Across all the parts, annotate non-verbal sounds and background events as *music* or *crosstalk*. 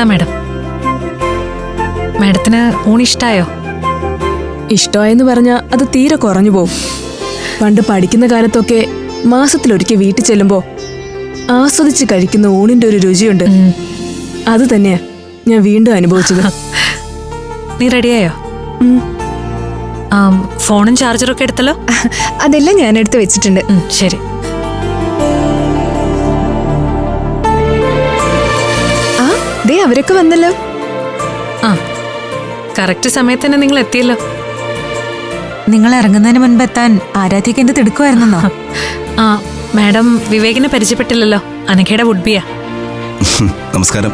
ഇതാ മാഡം. മാഡത്തിന് ഊണിഷ്ടായോ? ഇഷ്ടമായെന്ന് പറഞ്ഞാൽ അത് തീരെ കുറഞ്ഞു പോവും. പണ്ട് പഠിക്കുന്ന കാലത്തൊക്കെ മാസത്തിലൊരിക്കൽ വീട്ടിൽ ചെല്ലുമ്പോൾ ആസ്വദിച്ച് കഴിക്കുന്ന ഊണിന്റെ ഒരു രുചിയുണ്ട്. അത് തന്നെയാ ഞാൻ വീണ്ടും അനുഭവിച്ചത്. *laughs* നീ റെഡിയായോ? ഫോണും ചാർജറും ഒക്കെ എടുത്തല്ലോ? അതെല്ലാം ഞാൻ എടുത്ത് വെച്ചിട്ടുണ്ട്. ശരി. ദേ അവരൊക്കെ വന്നല്ലോ. ആ കറക്റ്റ് സമയത്ത് തന്നെ നിങ്ങൾ എത്തിയല്ലോ. നിങ്ങൾ ഇറങ്ങുന്നതിന് മുൻപ് എത്താൻ ആരാധ്യക്ക് എന്ത് തിടുക്കുമായിരുന്നോ ആ മാഡം വിവേകിനെ പരിചയപ്പെട്ടില്ലല്ലോ. അനഘയുടെ വുഡ്ബിയാ *laughs* നമസ്കാരം.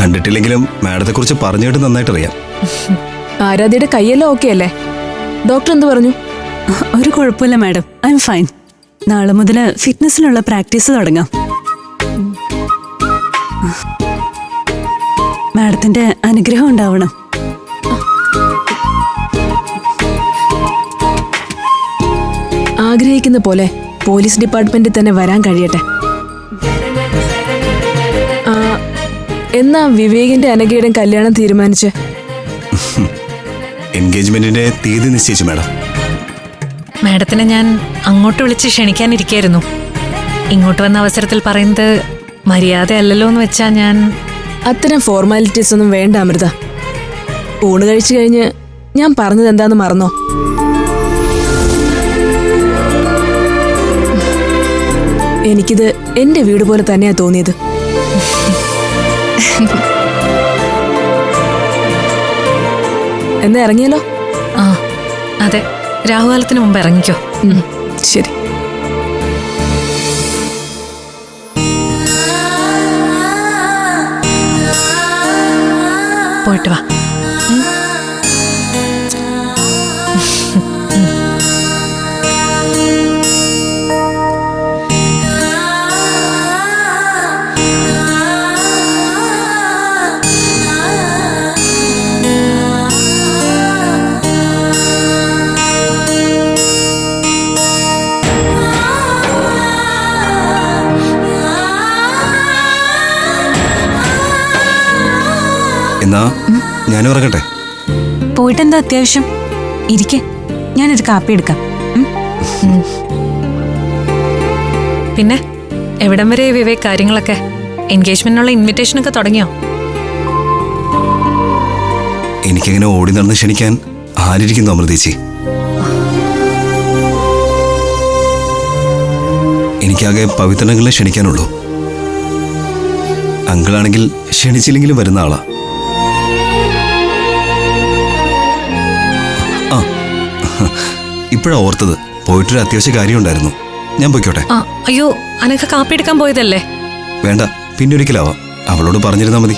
കണ്ടിട്ടില്ലെങ്കിലും മാഡത്തെ കുറിച്ച് പറഞ്ഞു കേട്ട് നന്നായിട്ട് അറിയാം ആരാധ്യയുടെ കൈയെല്ലാം ഓക്കെ അല്ലേ? ഡോക്ടർ എന്ത് പറഞ്ഞു? ഒരു കുഴപ്പമില്ല മാഡം. ഐ എം ഫൈൻ നാളെ മുതൽ ഫിറ്റ്നസ്സിനുള്ള പ്രാക്ടീസ് തുടങ്ങാം. മാഡത്തിന്റെ അനുഗ്രഹം ഉണ്ടാവണം. ആഗ്രഹിക്കുന്ന പോലെ പോലീസ് ഡിപ്പാർട്ട്മെന്റിൽ തന്നെ വരാൻ കഴിയട്ടെ. ആ, എന്നാ വിവേകിന്റെ അനഘയുടെയും കല്യാണം തീരുമാനിച്ച്? എൻഗേജ്മെന്റിന്റെ തീയതി നിശ്ചയിച്ചു മാഡം. മാഡത്തിനെ ഞാൻ അങ്ങോട്ട് വിളിച്ച് ക്ഷണിക്കാനിരിക്കായിരുന്നു. ഇങ്ങോട്ട് വന്ന അവസരത്തിൽ പറയുന്നത് മര്യാദയല്ലല്ലോ എന്ന് വെച്ചാ ഞാൻ അത്തരം ഫോർമാലിറ്റീസ് ഒന്നും വേണ്ട അമൃത. ഊണ് കഴിച്ചു കഴിഞ്ഞ് ഞാൻ പറഞ്ഞത് എന്താന്ന് മറന്നോ? എനിക്കിത് എന്റെ വീട് പോലെ തന്നെയാ തോന്നിയത്. എന്നാ ഇറങ്ങിയല്ലോ? ആ അതെ. രാഹുകാലത്തിന് മുമ്പ് ഇറങ്ങിക്കോ. ശരി. പോയിട്ട് വാ എന്നാ ഞാൻ ഉറങ്ങട്ടെ? പോയിട്ട് എന്താ അത്യാവശ്യം? ഇരിക്കെ. ഞാനൊരു കാപ്പി എടുക്കാം. പിന്നെ എവിടം വരെ വിവേക് കാര്യങ്ങളൊക്കെ? എൻഗേജ്മെന്റിനുള്ള ഇൻവിറ്റേഷൻ ഒക്കെ തുടങ്ങിയോ? എനിക്കങ്ങനെ ഓടി നടന്ന് ക്ഷണിക്കാൻ ആരിയിരിക്കുന്നു അമൃതേച്ചി? എനിക്കാകെ പവിത്രങ്ങളെ ക്ഷണിക്കാനുള്ളൂ. അങ്കിളാണെങ്കിൽ ക്ഷണിച്ചില്ലെങ്കിലും വരുന്ന ആളാ. *laughs* ഇപ്പോഴാ ഓർത്തത്. പോയിട്ടൊരു അത്യാവശ്യ കാര്യമുണ്ടായിരുന്നു. ഞാൻ പൊയ്ക്കോട്ടെ. ആ അയ്യോ അനക്ക കാപ്പി എടുക്കാൻ പോയതല്ലേ? വേണ്ട പിന്നൊരിക്കലാവാം അവളോട് പറഞ്ഞിരുന്നാ മതി.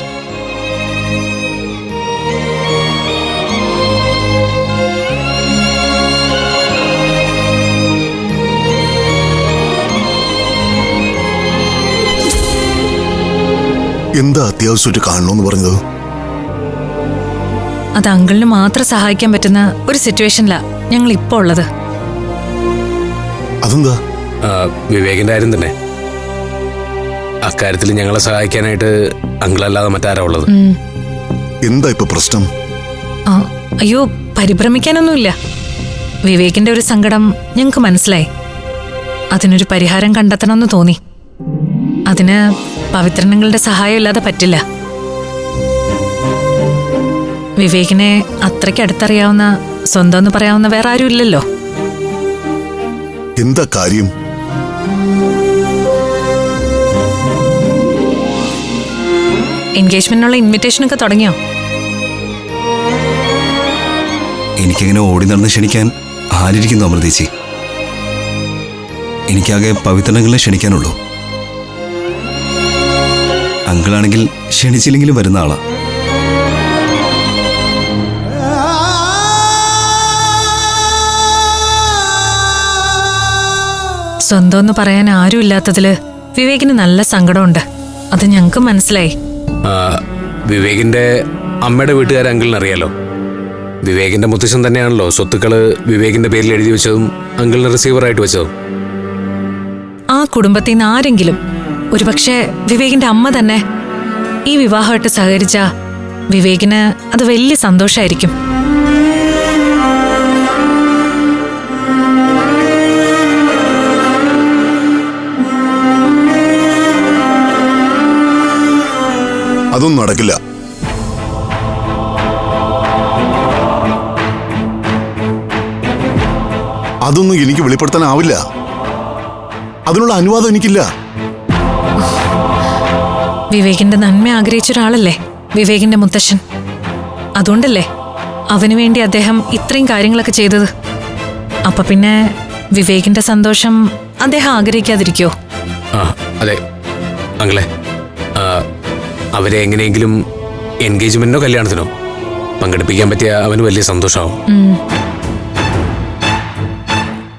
എന്താ അത്യാവശ്യമായിട്ട് കാണണമെന്ന് പറഞ്ഞത്? അത് അങ്കിളിന് മാത്രം സഹായിക്കാൻ പറ്റുന്ന ഒരു സിറ്റുവേഷനിലാ ഞങ്ങൾ ഇപ്പോ ഉള്ളത്? അതെന്താ? വിവേകിന്റെ കാര്യം തന്നെ. അക്കാര്യത്തിൽ ഞങ്ങളെ സഹായിക്കാനായിട്ട് അങ്കിളല്ലാതെ മറ്റാരാ ഉള്ളത്? എന്താ ഇപ്പൊ പ്രശ്നം? അയ്യോ പരിഭ്രമിക്കാനൊന്നുമില്ല. വിവേകിന്റെ ഒരു സങ്കടം ഞങ്ങൾക്ക് മനസ്സിലായി. അതിനൊരു പരിഹാരം കണ്ടെത്തണമെന്ന് തോന്നി. അതിന് പവിത്രനങ്ങളുടെ സഹായം ഇല്ലാതെ പറ്റില്ല. വിവേകിനെ അത്രയ്ക്ക് അടുത്തറിയാവുന്ന സ്വന്തം എന്ന് പറയാവുന്ന വേറെ ആരും ഇല്ലല്ലോ എന്താ കാര്യം? എൻഗേജ്മെന്റിനുള്ള ഇൻവിറ്റേഷൻ ഒക്കെ തുടങ്ങിയോ? എനിക്കങ്ങനെ ഓടി നടന്ന് ക്ഷണിക്കാൻ ആരിയിരിക്കുന്നു അമൃതേച്ചി എനിക്കാകെ പവിത്രങ്ങളെ ക്ഷണിക്കാനുള്ളൂ. അങ്കിളാണെങ്കിൽ ക്ഷണിച്ചില്ലെങ്കിലും വരുന്ന ആളാ. സ്വന്തം എന്ന് പറയാൻ ആരും ഇല്ലാത്തതിൽ വിവേകിന് നല്ല സങ്കടമുണ്ട്. അത് ഞങ്ങൾക്ക് മനസ്സിലായി. വിവേകിന്റെ അമ്മയുടെ വീട്ടുകാരെ അങ്കിളിന് അറിയാലോ. വിവേകിന്റെ മുത്തശ്ശൻ തന്നെയാണല്ലോ സ്വത്തുക്കൾ വിവേകിന്റെ പേരിൽ എഴുതി വെച്ചതും അങ്കിളിന് റിസീവറായിട്ട് വെച്ചതും. ആ കുടുംബത്തിൽ നിന്ന് ആരെങ്കിലും ഒരുപക്ഷെ വിവേകിന്റെ അമ്മ തന്നെ ഈ വിവാഹമായിട്ട് സഹകരിച്ച വിവേകിന് അത് വലിയ സന്തോഷമായിരിക്കും അതൊന്നും നടക്കില്ല. അതൊന്നും എനിക്ക് വെളിപ്പെടുത്താനാവില്ല. അതിനുള്ള അനുവാദം എനിക്കില്ല. വിവേകിന്റെ നന്മ ആഗ്രഹിച്ച ഒരാളല്ലേ? വിവേകിന്റെ മുത്തശ്ശൻ. അതുകൊണ്ടല്ലേ അവനു വേണ്ടി അദ്ദേഹം ഇത്രയും കാര്യങ്ങളൊക്കെ ചെയ്തത്? അപ്പൊ പിന്നെ വിവേകിന്റെ സന്തോഷം അദ്ദേഹം ആഗ്രഹിക്കാതിരിക്കോ? അതെ. അങ്ങളെ ആ, അവരെ എങ്ങനെയെങ്കിലും എൻഗേജ്മെന്റിനോ കല്യാണത്തിനോ പങ്കെടുപ്പിക്കാൻ പറ്റിയ അവന് വലിയ സന്തോഷമാവും.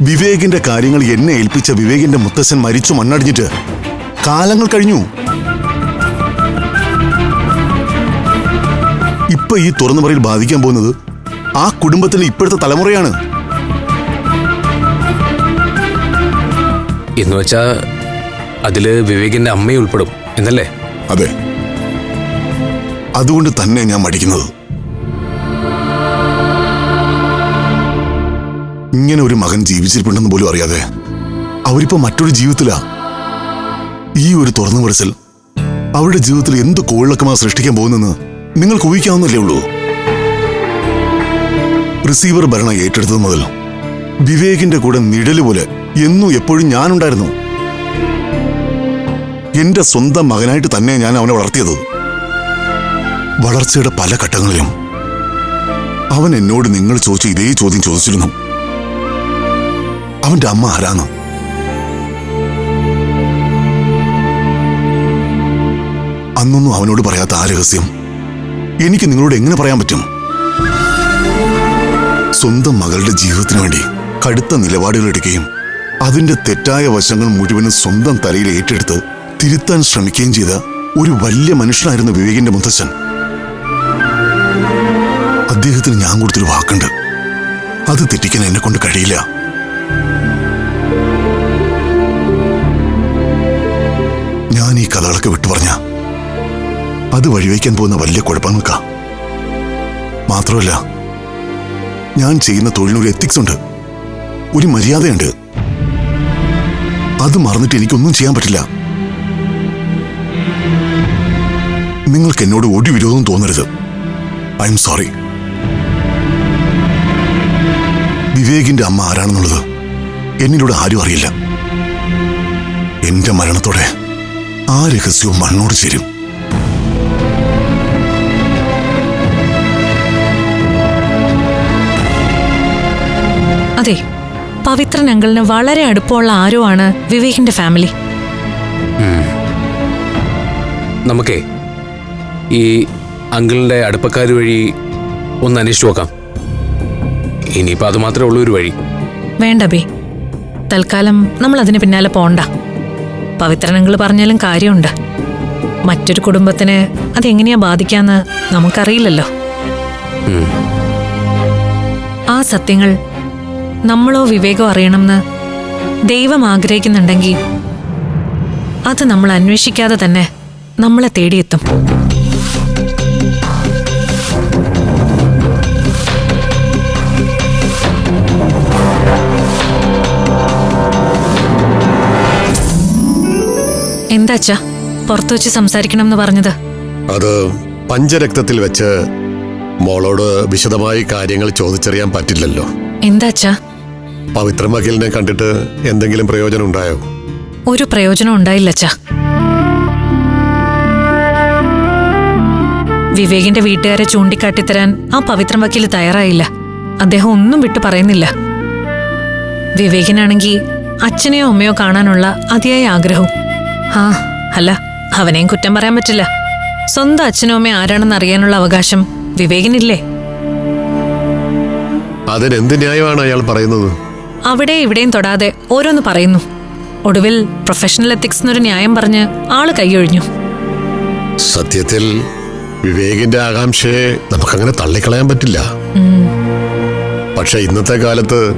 വിവേകിന്റെ കാര്യങ്ങൾ എന്നെ ഏൽപ്പിച്ച വിവേകിന്റെ മുത്തശ്ശൻ മരിച്ചു മണ്ണടിഞ്ഞിട്ട് കാലങ്ങൾ കഴിഞ്ഞു. ഇപ്പൊ ഈ തുറന്നു പറയിൽ ബാധിക്കാൻ പോകുന്നത് ആ കുടുംബത്തിന്റെ ഇപ്പോഴത്തെ തലമുറയാണ്. എന്ന് വെച്ചാ അതിൽ വിവേകിന്റെ അമ്മയും ഉൾപ്പെടും എന്നല്ലേ? അതെ. അതുകൊണ്ട് തന്നെ ഞാൻ മടിക്കുന്നത്. ഇങ്ങനെ ഒരു മകൻ ജീവിച്ചിരിപ്പുണ്ടെന്ന് പോലും അറിയാതെ അവരിപ്പോ മറ്റൊരു ജീവിതത്തിലാ. ഈ ഒരു തുറന്നു പറച്ചിൽ അവരുടെ ജീവിതത്തിൽ എന്ത് കോളിളക്കമാ സൃഷ്ടിക്കാൻ പോകുന്നെന്ന് നിങ്ങൾക്ക് ഊഹിക്കാവുന്നല്ലേ ഉള്ളൂ. റിസീവർ ഭരണം ഏറ്റെടുത്തത് മുതൽ വിവേകിന്റെ കൂടെ നിഴൽ പോലെ എന്നും എപ്പോഴും ഞാനുണ്ടായിരുന്നു. എന്റെ സ്വന്തം മകനായിട്ട് തന്നെ ഞാൻ അവനെ വളർത്തിയത്. വളർച്ചയുടെ പല ഘട്ടങ്ങളിലും അവൻ എന്നോട് നിങ്ങൾ ചോദിച്ച ഇതേ ചോദ്യം ചോദിച്ചിരുന്നു. അവന്റെ അമ്മ ആരാന്ന്? അന്നൊന്നും അവനോട് പറയാത്ത ആ രഹസ്യം എനിക്ക് നിങ്ങളോട് എങ്ങനെ പറയാൻ പറ്റും? സ്വന്തം മകളുടെ ജീവിതത്തിന് വേണ്ടി കടുത്ത നിലപാടുകൾ എടുക്കുകയും അതിന്റെ തെറ്റായ വശങ്ങൾ മുഴുവനും സ്വന്തം തലയിൽ ഏറ്റെടുത്ത് തിരുത്താൻ ശ്രമിക്കുകയും ചെയ്ത ഒരു വലിയ മനുഷ്യനായിരുന്നു വിവേകിന്റെ മുത്തച്ഛൻ. അദ്ദേഹത്തിന് ഞാൻ കൊടുത്തൊരു വാക്കുണ്ട്. അത് തെറ്റിക്കാൻ എന്നെ കൊണ്ട് കഴിയില്ല. ഞാൻ ഈ കഥകളൊക്കെ വിട്ടു പറഞ്ഞ അത് വഴിവെക്കാൻ പോകുന്ന വലിയ കുഴപ്പങ്ങൾക്കാ. മാത്രമല്ല ഞാൻ ചെയ്യുന്ന തൊഴിലിനൊരു എത്തിക്സ് ഉണ്ട്. ഒരു മര്യാദയുണ്ട്. അത് മറന്നിട്ട് എനിക്കൊന്നും ചെയ്യാൻ പറ്റില്ല. നിങ്ങൾക്ക് എന്നോട് ഒരു വിരോധം തോന്നരുത്. ഐ എം സോറി വിവേകിന്റെ അമ്മ ആരാണെന്നുള്ളത് എന്നിലൂടെ ആരും അറിയില്ല. എന്റെ മരണത്തോടെ ആ രഹസ്യവും മണ്ണോട് ചേരും. അതെ പവിത്രൻ അങ്കിളിന് വളരെ അടുപ്പമുള്ള ആരോ ആണ് വിവേകിന്റെ ഫാമിലി? നമുക്കേ ഈ അങ്കിളിന്റെ അടുപ്പക്കാർ വഴി ഒന്ന് അന്വേഷിച്ചു നോക്കാം. ഇനിയിപ്പോൾ അത് മാത്രമേ ഉള്ളൂ ഒരു വഴി. വേണ്ട ബേ. തൽക്കാലം നമ്മൾ അതിന് പിന്നാലെ പോണ്ട. പവിത്രനങ്ങൾ പറഞ്ഞാലും കാര്യമുണ്ട്. മറ്റൊരു കുടുംബത്തിന് അതെങ്ങനെയാ ബാധിക്കാന്ന് നമുക്കറിയില്ലല്ലോ. ആ സത്യങ്ങൾ നമ്മളോ വിവേകോ അറിയണമെന്ന് ദൈവം ആഗ്രഹിക്കുന്നുണ്ടെങ്കിൽ അത് നമ്മൾ അന്വേഷിക്കാതെ തന്നെ നമ്മളെ തേടിയെത്തും. എന്താച്ചാ പുറത്തു വെച്ച് സംസാരിക്കണം എന്ന് പറഞ്ഞത്. അത് പഞ്ചരക്തത്തിൽ വെച്ച് മോളോട് വിശദമായി കാര്യങ്ങൾ ചോദിച്ചറിയാൻ പറ്റില്ലല്ലോ. എന്താച്ചാ പവിത്ര മകിലിനെ കണ്ടിട്ട് എന്തെങ്കിലും പ്രയോജനം ഉണ്ടായോ? ഒരു പ്രയോജനം ഉണ്ടായില്ല അച്ഛ. വിവേകിന്റെ വീട്ടുകാരെ ചൂണ്ടിക്കാട്ടിത്തരാൻ ആ പവിത്രം വക്കീൽ തയ്യാറായില്ല. അദ്ദേഹം ഒന്നും വിട്ടു പറയുന്നില്ല. വിവേകിനാണെങ്കിൽ അച്ഛനെയോ അമ്മയോ കാണാനുള്ള അതിയായ ആഗ്രഹവും ആ അല്ല അവനെയും കുറ്റം പറയാൻ പറ്റില്ല. സ്വന്തം അച്ഛനും അമ്മയും ആരാണെന്ന് അറിയാനുള്ള അവകാശം വിവേകിനില്ലേ? അതിനെന്ത് ന്യായമാണ് അയാൾ പറയുന്നത്? അവിടെ ഇവിടെയും തൊടാതെ ഓരോന്ന് പറയുന്നു. ഒടുവിൽ പ്രൊഫഷണൽ എത്തിക്സ് എന്നൊരു ന്യായം പറഞ്ഞ് ആൾ കൈയൊഴിഞ്ഞു. സത്യത്തിൽ വിവേകിന്റെ ആകാംക്ഷയെ നമുക്കങ്ങനെ തള്ളിക്കളയാൻ പറ്റില്ല. പക്ഷെ ഇന്നത്തെ കാലത്ത്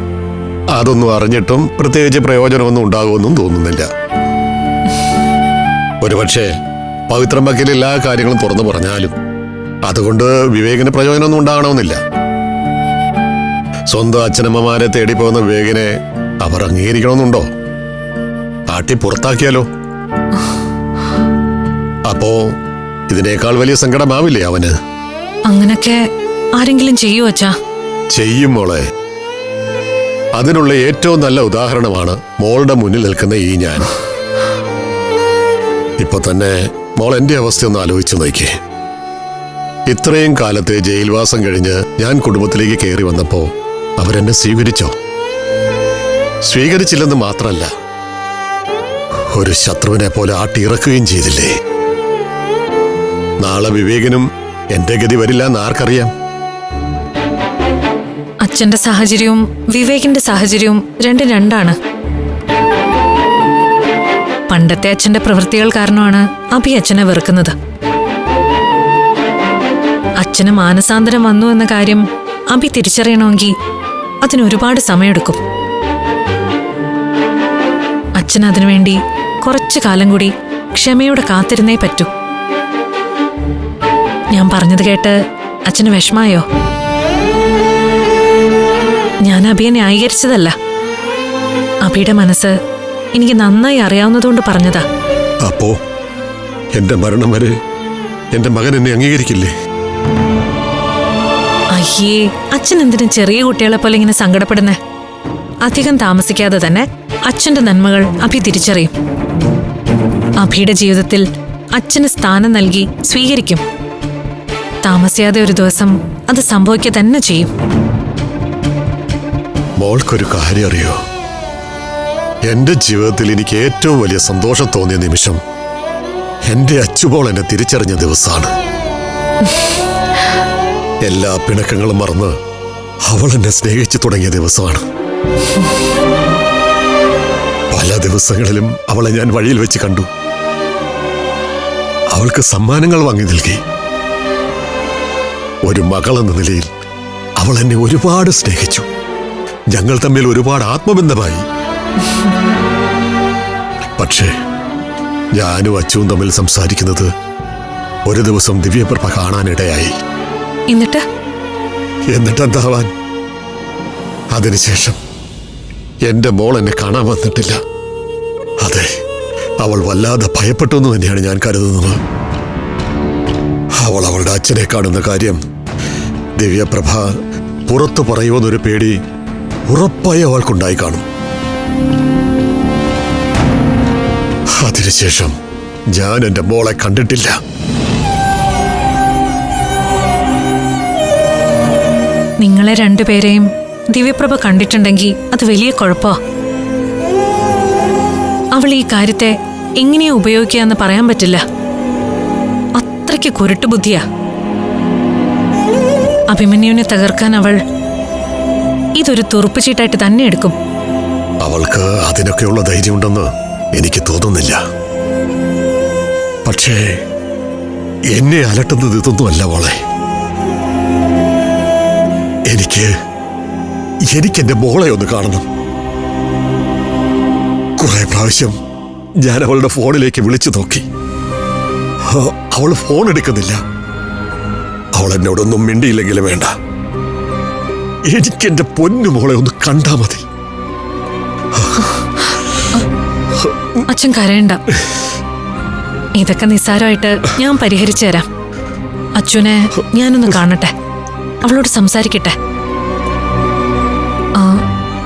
അതൊന്നും അറിഞ്ഞിട്ടും പ്രത്യേകിച്ച് പ്രയോജനമൊന്നും ഉണ്ടാകുമെന്നും തോന്നുന്നില്ല. ഒരുപക്ഷെ പവിത്രം വക്കീൽ എല്ലാ കാര്യങ്ങളും തുറന്നു പറഞ്ഞാലും അതുകൊണ്ട് വിവേകിന് പ്രയോജനമൊന്നും ഉണ്ടാകണമെന്നില്ല. സ്വന്തം അച്ഛനമ്മമാരെ തേടി പോകുന്ന വിവേകിനെ അവർ അംഗീകരിക്കണമെന്നുണ്ടോ? ആട്ടി പുറത്താക്കിയാലോ? അപ്പോ ഇതിനേക്കാൾ വലിയ സങ്കടമാവില്ലേ അവന്? അങ്ങനൊക്കെ ആരെങ്കിലും ചെയ്യുമോ അച്ഛാ? ചെയ്യും മോളെ. അതിനുള്ള ഏറ്റവും നല്ല ഉദാഹരണമാണ് മോളുടെ മുന്നിൽ നിൽക്കുന്ന ഈ ഞാൻ. ഇപ്പൊ തന്നെ മോൾ എന്റെ അവസ്ഥ ഒന്ന് ആലോചിച്ചു നോക്കേ. ഇത്രയും കാലത്തെ ജയിൽവാസം കഴിഞ്ഞ് ഞാൻ കുടുംബത്തിലേക്ക് കയറി വന്നപ്പോ അവരെന്നെ സ്വീകരിച്ചോ? സ്വീകരിച്ചില്ലെന്ന് മാത്രമല്ല ഒരു ശത്രുവിനെ പോലെ ആട്ടിയിറക്കുകയും ചെയ്തില്ലേ? നാളെ വിവേകനും എന്റെ ഗതി വരില്ല എന്ന് ആർക്കറിയാം? അച്ഛന്റെ സാഹചര്യവും വിവേകിന്റെ സാഹചര്യവും രണ്ടും രണ്ടാണ്. പണ്ടത്തെ അച്ഛന്റെ പ്രവൃത്തികൾ കാരണമാണ് അഭി അച്ഛനെ വെറുക്കുന്നത്. അച്ഛന് മാനസാന്തരം വന്നു എന്ന കാര്യം അഭി തിരിച്ചറിയണമെങ്കിൽ അതിന് ഒരുപാട് സമയമെടുക്കും. അച്ഛൻ അതിനുവേണ്ടി കുറച്ചു കാലം കൂടി ക്ഷമയോടെ കാത്തിരുന്നേ പറ്റൂ. ഞാൻ പറഞ്ഞത് കേട്ട് അച്ഛന് വിഷമായോ? ഞാൻ അഭിയെ ന്യായീകരിച്ചതല്ല. അഭിയുടെ മനസ്സ് എനിക്ക് നന്നായി അറിയാവുന്നതുകൊണ്ട് പറഞ്ഞതാ. അപ്പോ എന്റെ മരണം വരെ എന്റെ മകൻ എന്നെ അംഗീകരിക്കില്ലേ? അയ്യേ അച്ഛൻ എന്തിനും ചെറിയ കുട്ടികളെ പോലെ ഇങ്ങനെ സങ്കടപ്പെടുന്നേ? അധികം താമസിക്കാതെ തന്നെ അച്ഛന്റെ നന്മകൾ അഭി തിരിച്ചറിയും. അഭിയുടെ ജീവിതത്തിൽ അച്ഛന് സ്ഥാനം നൽകി സ്വീകരിക്കും. താമസിയാതെ ഒരു ദിവസം അത് സംഭവിക്കുക തന്നെ ചെയ്യും. മോൾക്കൊരു കാര്യം അറിയോ? എന്റെ ജീവിതത്തിൽ എനിക്ക് ഏറ്റവും വലിയ സന്തോഷം തോന്നിയ നിമിഷം എന്റെ അച്ചുപോൾ എന്നെ തിരിച്ചറിഞ്ഞ ദിവസമാണ് എല്ലാ പിണക്കങ്ങളും മറന്ന് അവൾ എന്നെ സ്നേഹിച്ചു തുടങ്ങിയ ദിവസമാണ്. പല ദിവസങ്ങളിലും അവളെ ഞാൻ വഴിയിൽ വെച്ച് കണ്ടു. അവൾക്ക് സമ്മാനങ്ങൾ വാങ്ങി നൽകി. ഒരു മകളെന്ന നിലയിൽ അവൾ എന്നെ ഒരുപാട് സ്നേഹിച്ചു. ഞങ്ങൾ തമ്മിൽ ഒരുപാട് ആത്മബന്ധമായി. പക്ഷേ ഞാനും അച്ചുവും തമ്മിൽ സംസാരിക്കുന്നത് ഒരു ദിവസം ദിവ്യപ്രഭ കാണാനിടയായി. എന്നിട്ട്? എന്നിട്ട് എന്താവാൻ? അതിനുശേഷം എന്റെ മോൾ എന്നെ കാണാൻ വന്നിട്ടില്ല. അതെ അവൾ വല്ലാതെ ഭയപ്പെട്ടു എന്ന് തന്നെയാണ് ഞാൻ കരുതുന്നത്. അവൾ അവളുടെ അച്ഛനെ കാണുന്ന കാര്യം ദിവ്യപ്രഭ പുറത്തു പറയുമെന്നൊരു പേടി ഉറപ്പായി അവൾക്കുണ്ടായി കാണും. അതിനുശേഷം ഞാൻ എന്റെ മോളെ കണ്ടിട്ടില്ല. നിങ്ങളെ രണ്ടുപേരെയും ദിവ്യപ്രഭ കണ്ടിട്ടുണ്ടെങ്കിൽ അത് വലിയ കുഴപ്പമാ അവൾ ഈ കാര്യത്തെ എങ്ങനെയാ ഉപയോഗിക്കുക എന്ന് പറയാൻ പറ്റില്ല. അത്രയ്ക്ക് കുരുട്ടു ബുദ്ധിയാ. അഭിമന്യുവിനെ തകർക്കാൻ അവൾ ഇതൊരു തുറുപ്പുചീട്ടായിട്ട് തന്നെ എടുക്കും. അവൾക്ക് അതിനൊക്കെയുള്ള ധൈര്യമുണ്ടെന്ന് എനിക്ക് തോന്നുന്നില്ല. പക്ഷേ എന്നെ അലട്ടുന്നത് ഇതൊന്നുമല്ല മോളെ. എനിക്ക് എനിക്കെന്റെ മോളെ ഒന്ന് കാണണം. കുറെ പ്രാവശ്യം ഞാൻ അവളുടെ ഫോണിലേക്ക് വിളിച്ചു നോക്കി. അവൾ ഫോൺ എടുക്കുന്നില്ല. അവൾ എന്നോടൊന്നും മിണ്ടിയില്ലെങ്കിലും വേണ്ട. എനിക്കെന്റെ പൊന്നു മോളെ ഒന്ന് കണ്ടാ മതി. അച്ഛൻ കരയണ്ട. ഇതൊക്കെ നിസ്സാരമായിട്ട് ഞാൻ പരിഹരിച്ചു തരാം. അച്ഛനെ ഞാനൊന്ന് കാണട്ടെ. അവളോട് സംസാരിക്കട്ടെ. ആ,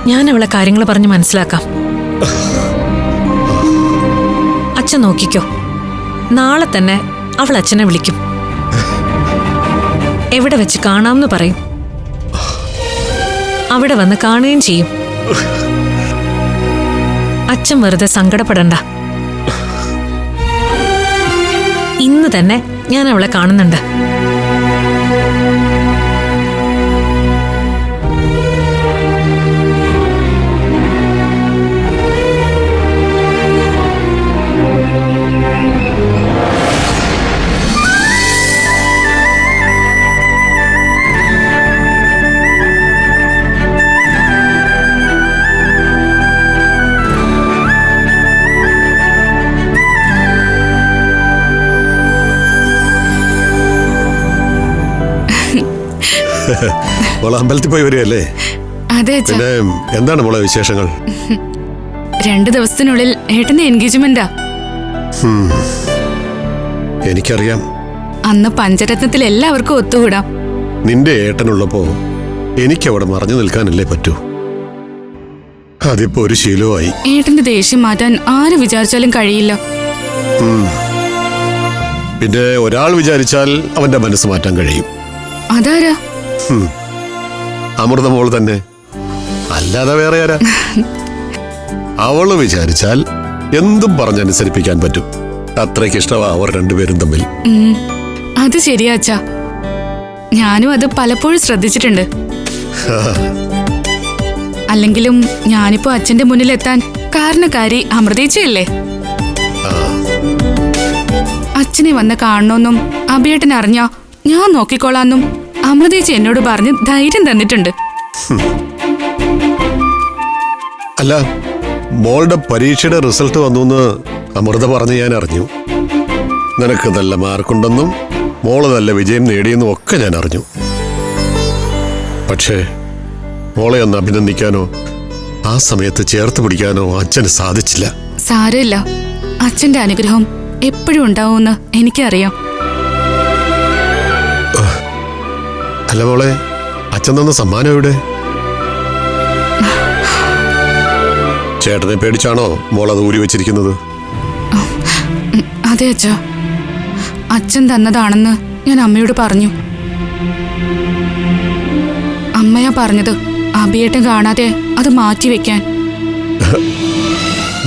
ഞാൻ അവളെ കാര്യങ്ങൾ പറഞ്ഞ് മനസ്സിലാക്കാം. അച്ഛൻ നോക്കിക്കോ. നാളെ തന്നെ അവൾ അച്ഛനെ വിളിക്കും. എവിടെ വെച്ച് കാണാമെന്ന് പറയും. അവിടെ വന്ന് കാണുകയും ചെയ്യും. അച്ഛൻ വെറുതെ സങ്കടപ്പെടണ്ട. ഇന്ന് തന്നെ ഞാൻ അവളെ കാണുന്നുണ്ട്. *laughs* മോളെ അമ്പലത്തിൽ പോയി വരികയല്ലേ? അതെ അച്ഛാ. പിന്നെ എന്താണ് മോളെ വിശേഷങ്ങൾ? രണ്ടു ദിവസത്തിനുള്ളിൽ ഏട്ടന്റെ എൻഗേജ്മെന്റാ. എനിക്കറിയാം. അന്ന് പഞ്ചരത്നത്തിൽ എല്ലാവർക്കും ഒത്തുകൂടാം. നിന്റെ ഏട്ടനുള്ളപ്പോ എനിക്കവിടെ മറഞ്ഞു നിൽക്കാനല്ലേ പറ്റൂ. അതിപ്പോ ഒരു ശീലമായി ഏട്ടന്റെ ദേഷ്യം മാറ്റാൻ ആര് വിചാരിച്ചാലും കഴിയില്ല. പിന്നെ ഒരാൾ വിചാരിച്ചാൽ അവന്റെ മനസ്സ് മാറ്റാൻ കഴിയും. അതാരാ? അമൃത മോൾ തന്നെ. അല്ലാതെ വേറെ ആരാ? *laughs* അവൾ വിചാരിച്ചാൽ എന്തും പറഞ്ഞനുസരിപ്പിക്കാൻ പറ്റും. അത്രയ്ക്ക് ഇഷ്ടമാ അവർ രണ്ടുപേരും തമ്മിൽ. അത് ശരിയാ അച്ഛാ. ഞാനും അത് പലപ്പോഴും ശ്രദ്ധിച്ചിട്ടുണ്ട്. *laughs* അല്ലെങ്കിലും ഞാനിപ്പോ അച്ഛന്റെ മുന്നിൽ എത്താൻ കാരണക്കാരി അമൃതേച്ചയല്ലേ അച്ഛനെ വന്ന് കാണണമെന്നും അഭിയേട്ടൻ അറിഞ്ഞ ഞാൻ നോക്കിക്കോളാന്നും അമൃതേച്ചി എന്നോട് പറഞ്ഞ് ധൈര്യം തന്നിട്ടുണ്ട്. അല്ല മോളുടെ പരീക്ഷയുടെ റിസൾട്ട് വന്നു എന്ന് അമൃത പറഞ്ഞ് ഞാൻ അറിഞ്ഞു. നിനക്ക് നല്ല മാർക്കുണ്ടെന്നും മോൾ നല്ല വിജയം നേടിയെന്നും ഒക്കെ ഞാൻ അറിഞ്ഞു. പക്ഷേ മോളെ ഒന്ന് അഭിനന്ദിക്കാനോ ആ സമയത്ത് ചേർത്ത് പിടിക്കാനോ അച്ഛന് സാധിച്ചില്ല. സാരമില്ല. അച്ഛന്റെ അനുഗ്രഹം എപ്പോഴും ഉണ്ടാവുമെന്ന് എനിക്കറിയാം. അല്ല മോളെ അച്ഛൻ തന്ന സമ്മാനം എവിടെ? ചേട്ടനെ പേടിച്ചാണോ മോൾ അത് ഊരി വെച്ചിരിക്കുന്നത്? അതെ അച്ഛ. അച്ഛൻ തന്നതാണെന്ന് ഞാൻ അമ്മയോട് പറഞ്ഞു. അമ്മയാ പറഞ്ഞത് അഭിയേട്ടൻ കാണാതെ അത് മാറ്റി വെക്കാൻ.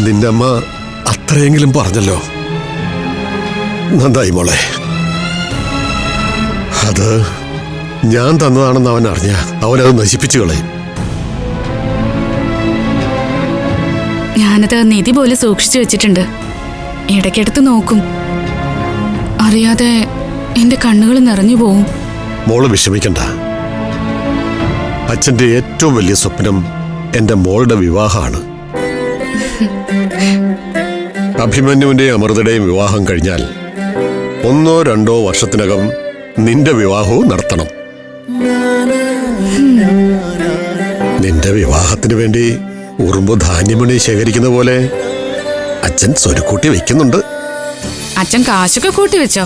നിന്റെ അമ്മ അത്രയെങ്കിലും പറഞ്ഞല്ലോ. നന്നായി മോളെ. അത് ഞാൻ തന്നതാണെന്ന് അവൻ അറിഞ്ഞ അവനത് നശിപ്പിച്ചു കളയും. ഞാനത് നിധി പോലെ സൂക്ഷിച്ചു വെച്ചിട്ടുണ്ട്. ഇടയ്ക്കെടുത്ത് നോക്കും. അറിയാതെ എന്റെ കണ്ണുകൾ നിറഞ്ഞു പോവും. മോൾ വിഷമിക്കണ്ട. അച്ഛന്റെ ഏറ്റവും വലിയ സ്വപ്നം എന്റെ മോളുടെ വിവാഹമാണ്. അഭിമന്യുവിന്റെയും അമൃതയുടെയും വിവാഹം കഴിഞ്ഞാൽ ഒന്നോ രണ്ടോ വർഷത്തിനകം നിന്റെ വിവാഹവും നടത്തണം. നിന്റെ വിവാഹത്തിന് വേണ്ടി ഉറുമ്പ് ധാന്യമണി ശേഖരിക്കുന്ന പോലെ അച്ഛൻ സ്വരുക്കൂട്ടി വെക്കുന്നുണ്ട്. അച്ഛൻ കാശൊക്കെ കൂട്ടി വെച്ചോ?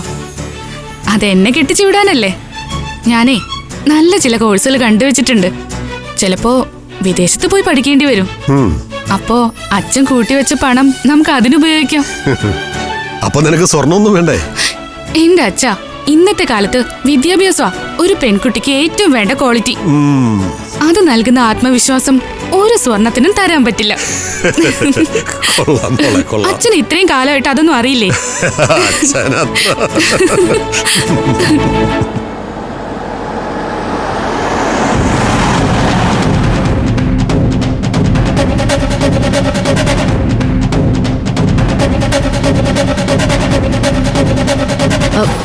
അതെന്നെ കെട്ടിച്ചു വിടാനല്ലേ? ഞാനേ നല്ല ചില കോഴ്സുകൾ കണ്ടുവച്ചിട്ടുണ്ട് ചിലപ്പോ വിദേശത്ത് പോയി പഠിക്കേണ്ടി വരും. അപ്പോ അച്ഛൻ കൂട്ടി വെച്ച പണം നമുക്ക് അതിനുപയോഗിക്കാം. അപ്പൊ നിനക്ക് സ്വർണമൊന്നും വേണ്ടേ? എന്റെ അച്ഛ ഇന്നത്തെ കാലത്ത് വിദ്യാഭ്യാസമാ ഒരു പെൺകുട്ടിക്ക് ഏറ്റവും വേണ്ട ക്വാളിറ്റി അത് നൽകുന്ന ആത്മവിശ്വാസം ഒരു സ്വർണത്തിനും തരാൻ പറ്റില്ല. അച്ഛൻ ഇത്രയും കാലമായിട്ട് അതൊന്നും അറിയില്ലേ?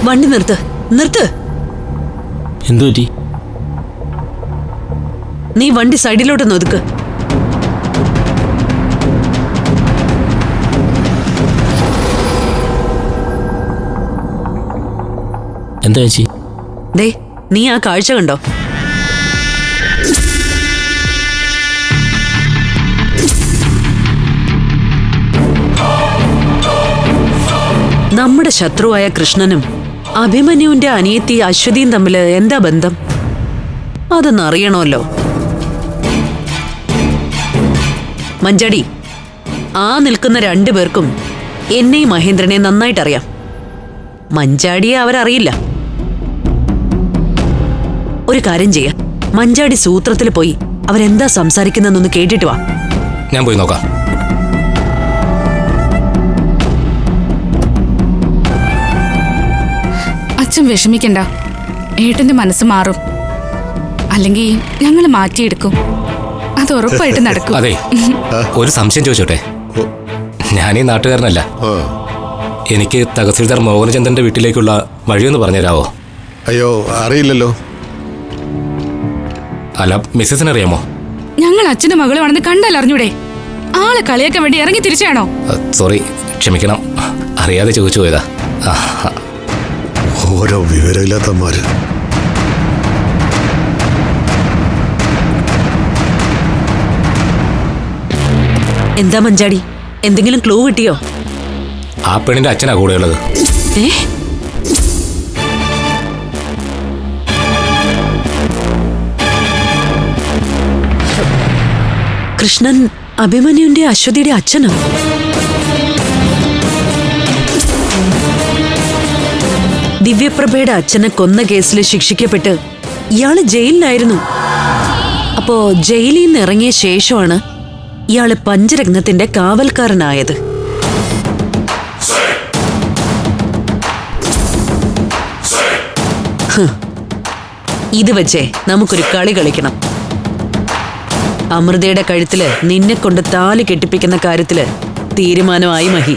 വണ്ടി നിർത്ത്. നിർത്ത്. എന്തു പറ്റി നീ വണ്ടി സൈഡിലോട്ട് ഒതുക്ക്. എന്താ ചേച്ചി? ദേ നീ ആ കാഴ്ച കണ്ടോ? നമ്മുടെ ശത്രുവായ കൃഷ്ണനും അഭിമന്യുവിന്റെ അനിയത്തി അശ്വതിയും തമ്മിൽ എന്താ ബന്ധം? അതൊന്നറിയണമല്ലോ. മഞ്ചടി ആ നിൽക്കുന്ന രണ്ടു പേർക്കും എന്നെയും മഹേന്ദ്രനെ നന്നായിട്ടറിയാം. മഞ്ചാടിയെ അവരറിയില്ല. ഒരു കാര്യം ചെയ്യ. മഞ്ചാടി സൂത്രത്തിൽ പോയി അവരെന്താ സംസാരിക്കുന്നതെന്നൊന്ന് കേട്ടിട്ട് വാ. ഞാൻ പോയി നോക്കാം. അച്ഛൻ വിഷമിക്കണ്ട. ഏട്ടന്റെ മനസ്സ് മാറും. അല്ലെങ്കിൽ ഞങ്ങൾ മാറ്റിയെടുക്കും. അത് ഉറപ്പായിട്ട് നടക്കും. അതെ ഒരു സംശയം ചോദിച്ചോട്ടെ? ഞാൻ ഈ നാട്ടുകാരനല്ല. എനിക്ക് തഹസീൽദാർ മോഹനചന്ദ്രന്റെ വീട്ടിലേക്കുള്ള വഴിയൊന്ന് പറഞ്ഞുതരാവോ? അയ്യോ അറിയില്ലല്ലോ. അല്ല മിസ്സസിന് അറിയാമോ ഞങ്ങൾ അച്ഛനും മകളുമാണെന്ന് കണ്ടാൽ അറിഞ്ഞൂടെ ആളെ കളിയാക്കാൻ വേണ്ടി ഇറങ്ങി തിരിച്ചാണോ? സോറി ക്ഷമിക്കണം. അറിയാതെ ചോദിച്ചു പോയതാ. ഓരോ വിവരമില്ലാത്തമാര് എന്താ മഞ്ചാടി? എന്തെങ്കിലും ക്ലൂ കിട്ടിയോ? ആ പെണ്ണിന്റെ അച്ഛനാ കൂടെയുള്ളത് ഉള്ളത്. കൃഷ്ണൻ അഭിമന്യുന്റെ അശ്വതിയുടെ അച്ഛനാണ് ദിവ്യപ്രഭയുടെ അച്ഛനെ കൊന്ന കേസിൽ ശിക്ഷിക്കപ്പെട്ട് ഇയാൾ ജയിലിലായിരുന്നു. അപ്പോ ജയിലിൽ നിന്ന് ഇറങ്ങിയ ശേഷമാണ് ഇയാൾ പഞ്ചരത്നത്തിന്റെ കാവൽക്കാരനായത്. ഇത് വെച്ചേ നമുക്കൊരു കളി കളിക്കണം. അമൃതയുടെ കഴുത്തിൽ നിന്നെ കൊണ്ട് താലി കെട്ടിപ്പിക്കുന്ന കാര്യത്തിൽ തീരുമാനമായി മഹി.